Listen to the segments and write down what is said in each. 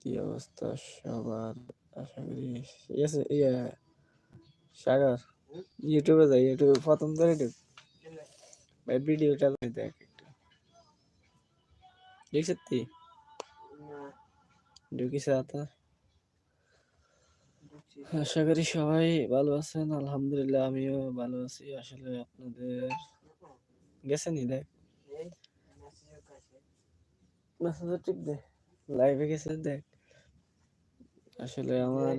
কি অবস্থা সবার? আশা করি ইউটিউবে যাই ইউটিউবে প্রথম ধরে ঢুক ভাই, ভিডিওটা দেখ একটু। দেখছিস তুই আশা করি সবাই ভালো আছেন, আলহামদুলিল্লাহ, আমিও ভালো আছি। আসলে আপনাদের গেছেনি দেখ। মেসেজ ঠিক দে। লাইভে গেছে দেখ। আসলে আমার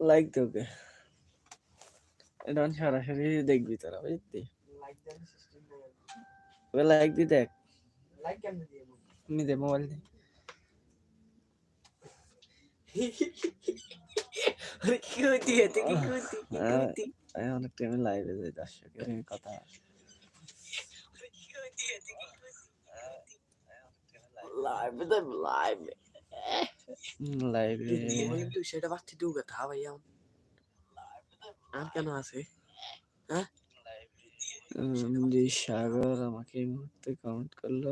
লাইক তোকে এটা সরাসরি দেখবি তোরা বুঝলি? লাইক দি দেখ। আমি দে মোবাইল দে আমি অনেক টাইমে লাইভে যাই দর্শকের কথা। লাইভে দেখ লাইভে লাইভে কিন্তু সেটা বাচ্চা দিও কথা ভাইয়া আর কেন আছে হ্যাঁ জি সাগর আমাকে এই মুহূর্তে কমেন্ট করল।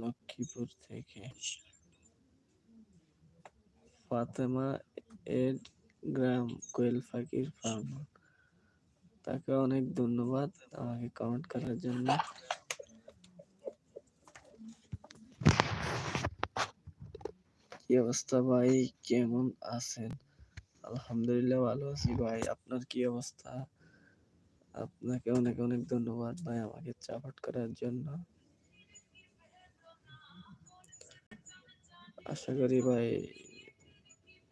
লক্ষ্মীপুর থেকে। ফাতেমা এড গ্রাম কোয়েল পাখির ফার্ম তাকে অনেক ধন্যবাদ আমাকে কমেন্ট করার জন্য। কি অবস্থা ভাই? কেমন আছেন? আলহামদুলিল্লাহ ভালো আছি ভাই। আপনার কি অবস্থা? আপনাকে অনেক অনেক ধন্যবাদ ভাই আমাকে চাপাট করার জন্য। আশা করি ভাই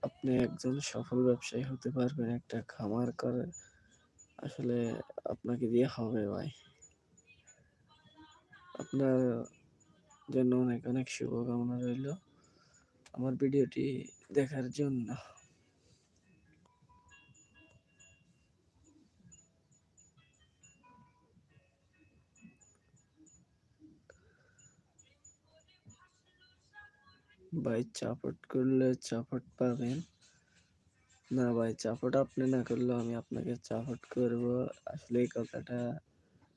আপনি একজন সফল ব্যবসায়ী হতে পারবেন একটা খামার করে। আসলে আপনাকে দিয়ে হবে ভাই। আপনার জন্য অনেক অনেক শুভকামনা রইল। আমার ভিডিওটি দেখার জন্য। ভাই চাপট করলে চাপট পাবেন। না ভাই, চাপট আপনি না করলেও আমি আপনাকে চাপট করব। আসলে এই কথাটা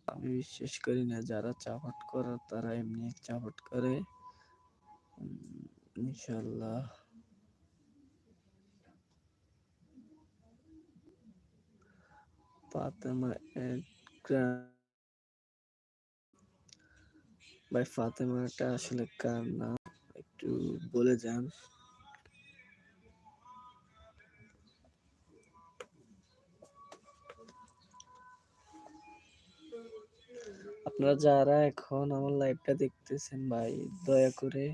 আমি বিশ্বাস করি না, যারা চাপট করে তারা এমনি চাপট করে। ইনশাল্লাহ ফাতেমা ভাই, ফাতেমাটা আসলে কার নাম? একটু বলে যান। আপনারা যারা এখন আমার লাইভটা দেখতেছেন ভাই, দয়া করে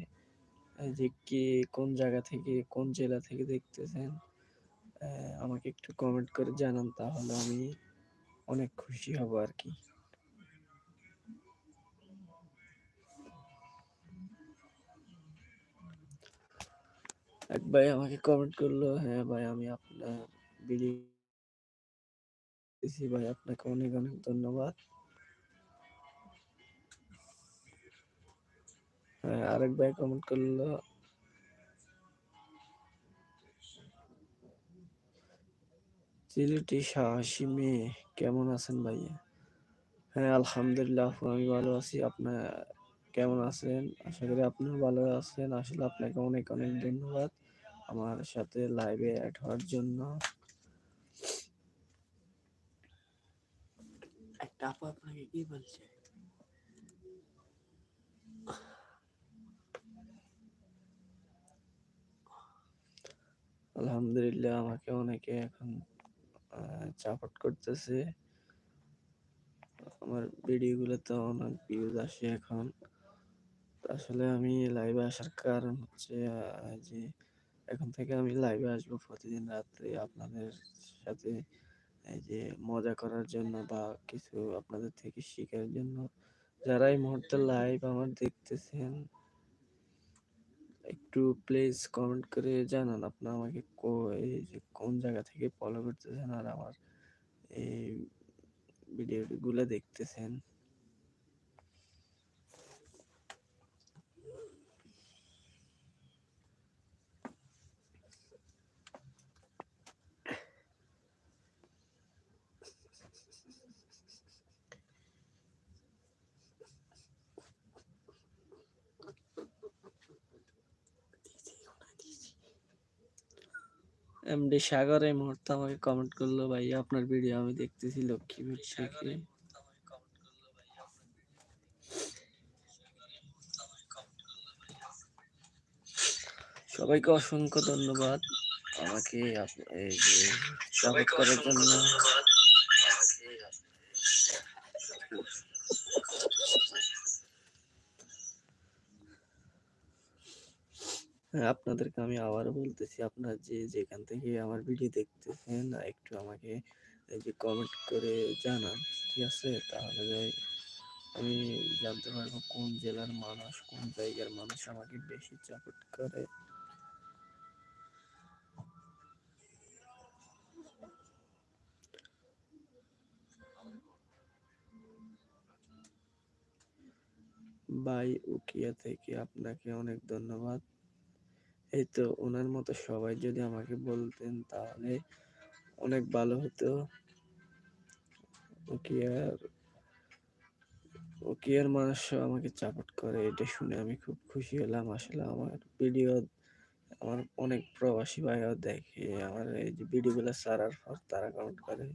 যে কে কোন জায়গা থেকে, কোন জেলা থেকে দেখতেছেন আমাকে একটু কমেন্ট করে জানান, তাহলে আমি অনেক খুশি হব আর কি। এক ভাই আমাকে কমেন্ট করল হ্যাঁ ভাই আমি আপনার ভিডিও ভাই আপনাকে অনেক অনেক ধন্যবাদ হ্যাঁ আরেক ভাই কমেন্ট করল সিলেটি সাহসী মেয়ে কেমন আছেন ভাইয়া হ্যাঁ আলহামদুলিল্লাহ আমি ভালো আছি আপনার কেমন আছেন? আশা করি আপনিও ভালো আছেন। আসলে আপনাকে অনেক অনেক ধন্যবাদ আমার সাথে লাইভে অ্যাড হওয়ার জন্য। একটা আপু আপনাকে কি বলছে? আলহামদুলিল্লাহ আমাকে অনেকে এখন সাপোর্ট করতেছে। আমার ভিডিওগুলোতে অনেক ভিউজ আসে এখন। আসলে আমি লাইভে আসার কারণ হচ্ছে যে এখন থেকে আমি লাইভে আসব প্রতিদিন রাত্রে আপনাদের সাথে এই যে মজা করার জন্য বা কিছু আপনাদের থেকে শেখার জন্য। যারা এই মুহূর্তে লাইভ আমার দেখতেছেন একটু প্লিজ কমেন্ট করে জানান আপনার আমাকে এই যে কোন জায়গা থেকে ফলো করতেছেন আর আমার এই ভিডিওগুলো দেখতেছেন। এমডি সাগর এই মুহূর্তে আমাকে কমেন্ট করল ভাই আপনার ভিডিও আমি দেখতেছি লক্ষ্মী ভিড় সাগরে সবাইকে অসংখ্য ধন্যবাদ। আমাকে এই যে সাপোর্ট করার জন্য হ্যাঁ, আপনাদেরকে আমি আবারও বলতেছি আপনারা যে যেখান থেকে আমার ভিডিও দেখতেছেন একটু আমাকে যে কমেন্ট করে জানান ঠিক আছে? তাহলে আমি জানতে পারব কোন জেলার মানুষ কোন জায়গার মানুষ আমাকে বেশি সাপোর্ট করে। বাই উকিয়া থেকে আপনাকে অনেক ধন্যবাদ। এই তো ওনার মতো সবাই যদি আমাকে বলতেন তাহলে অনেক ভালো হতো। উকিয়ার উকিয়ার মানুষ আমাকে চাপট করে, এটা শুনে আমি খুব খুশি হলাম। আসলে আমার ভিডিও আমার অনেক প্রবাসী ভাইও দেখে, আমার এই যে ভিডিওগুলো ছাড়ার পর তারা কমেন্ট করে,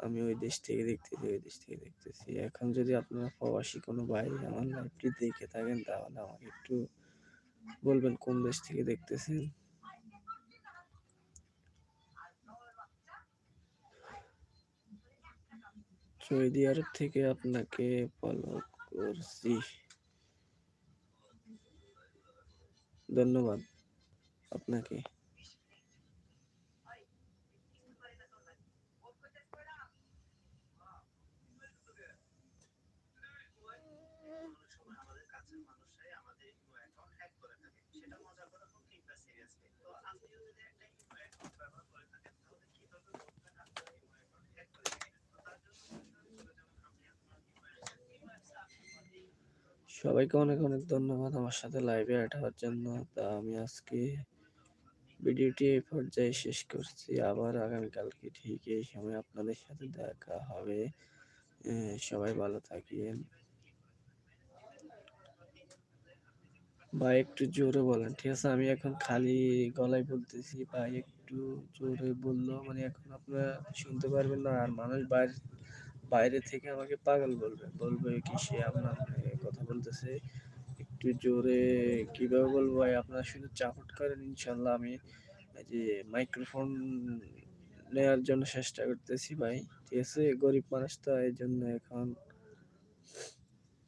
আমি ওই দেশ থেকে দেখতেছি, ওই দেশ থেকে দেখতেছি। এখন যদি আপনারা প্রবাসী কোনো ভাই আমার লাইভটি দেখে থাকেন তাহলে আমাকে একটু বলবেন কোন দেশ থেকে দেখতেছেন? সৌদি আরব থেকে আপনাকে ফলো করছি। ধন্যবাদ আপনাকে। সবাইকে অনেক অনেক ধন্যবাদ আমার সাথে লাইভে হওয়ার জন্য। তা আমি আজকে ভিডিওটি এই পর্যায়ে শেষ করছি। আবার আগামীকালকে ঠিক এই সময় আপনাদের সাথে দেখা হবে। সবাই ভালো থাকেন ভাই, একটু জোরে বলেন, ঠিক আছে? আমি এখন খালি গলায় বলতেছি, ভাই, একটু জোরে বলল মানে এখন আপনারা শুনতে পারবেন না, আর মানুষ বাইরে বাইরে থেকে আমাকে পাগল বলবে। বলবে কি সে আপনার বলতেছে, একটু জোরে কীভাবে বলব ভাই? আপনারা শুধু চাপট করেন ইনশাল্লাহ আমি যে মাইক্রোফোন নেওয়ার জন্য চেষ্টা করতেছি ভাই। ঠিক আছে, গরিব মানুষ তো এই জন্য এখন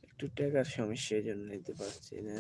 একটু টাকার সমস্যা এই জন্য নিতে পারছি না।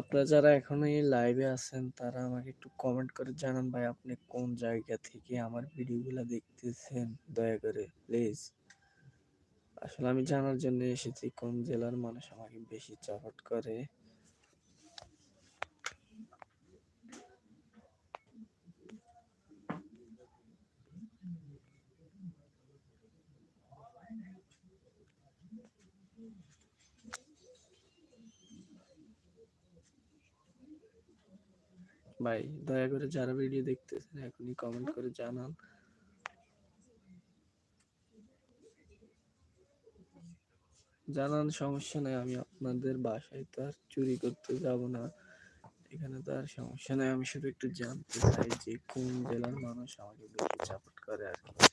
আপনারা যারা এখনও এই লাইভে আছেন, তারা আমাকে একটু কমেন্ট করে জানান, ভাই, আপনি কোন জায়গা থেকে আমার ভিডিওগুলো দেখতেছেন? দয়া করে প্লিজ আসলে আমি জানার জন্য এসেছি। কোন জেলার মানুষ আমাকে বেশি সাপোর্ট করে? ভাই, দয়া করে যারা ভিডিও দেখতেছেন এখনই কমেন্ট করে জানান। জানান, সমস্যা নাই, আমি আপনাদের বাসায় তো আর চুরি করতে যাব না। এখানে তো আর সমস্যা নাই, আমি শুধু একটু জানতে চাই যে কোন জেলার মানুষ আমাকে বেশি সাপোর্ট করে আর কি।